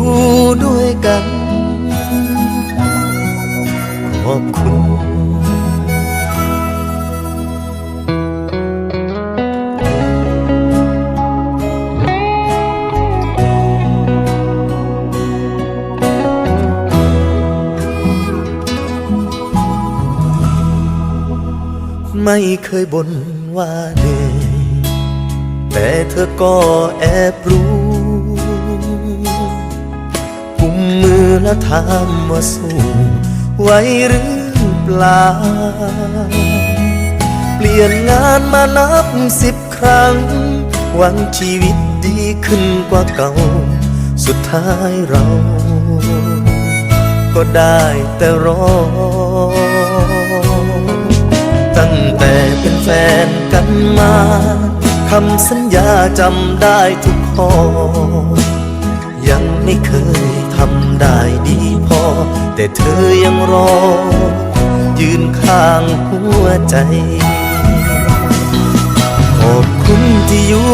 ู่ด้วยกัน ขอบคุณ ไม่เคยบ่นว่าเหยแต่เธอก็แอบรู้ มมือแล้วถามว่าสู้ไหวหรือเปล่า เปลี่ยนงานมานับสิบครั้ง หวังชีวิตดีขึ้นกว่าเก่า สุดท้ายเรา ก็ได้แต่รอ ตั้งแต่เป็นแฟนกันมาคำสัญญาจำได้ทุกข้อ ยังไม่เคย ทำได้ดีพอ แต่เธอยังรอ ยืนข้างหัวใจ ขอบคุณที่อยู่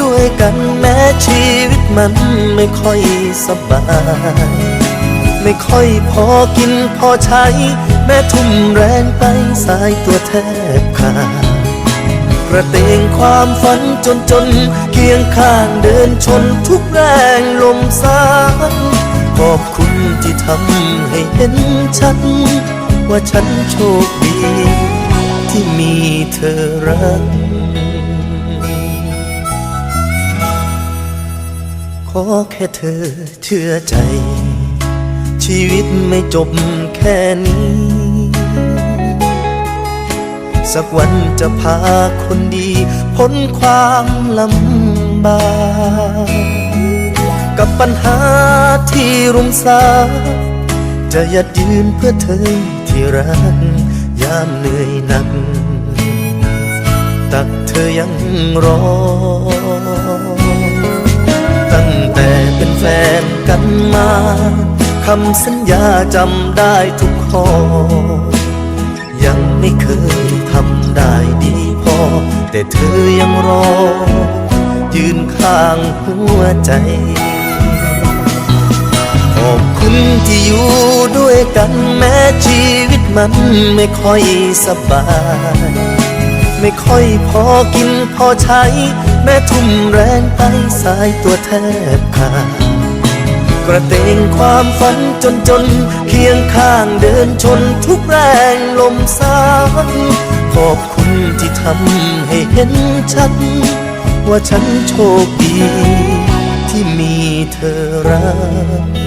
ด้วยกันแม้ชีวิตมันไม่ค่อยสบายไม่ค่อยพอกินพอใช้ แม้ทุ่มแรงไปสายตัวแทบขาดกระเตงความฝันจนจนเคียงข้างเดินชนทุกแรงลมสาย ขอบคุณที่ทำให้เห็นชัด ว่าฉันโชคดี ที่มีเธอรัก ขอแค่เธอเชื่อใจ ชีวิตไม่จบแค่นี้ สักวันจะพาคนดี พ้นความลำบาก ปัญหาที่รุมสาจะยัดยืนเพื่อเธอที่รักยามเหนื่อยหนัก ตักเธอยังรอ ตั้งแต่เป็นแฟนกันมาคำสัญญาจำได้ทุกข้อ ยังไม่เคยทำได้ดีพอ แต่เธอยังรอ ยืนข้างหัวใจ กันแม้ชีวิตมันไม่ค่อยสบาย ไม่ค่อยพอกินพอใช้ แม้ทุ่มแรงไปสายตัวแทบขาดกระเตงความฝันจนจน เคียงข้างเดินชนทุกแรงลมสายขอบคุณที่ทำให้เห็นชัดว่าฉันโชคดีที่มีเธอรัก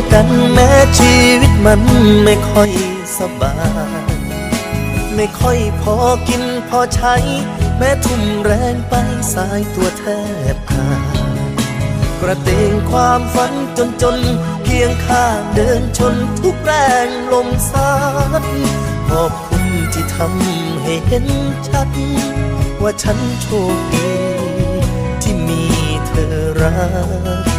ด้วยกันแม้ชีวิตมันไม่ค่อยสบาย ไม่ค่อยพอกินพอใช้ แม้ทุ่มแรงไปสายตัวแทบขาดกระเตงความฝันจนจนเคียงข้างเดินชนทุกแรงลมสาดขอบคุณที่ทำให้เห็นชัด ว่าฉันโชคดีที่มีเธอรัก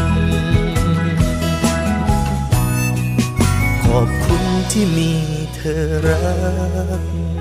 ที่มีเธอรัก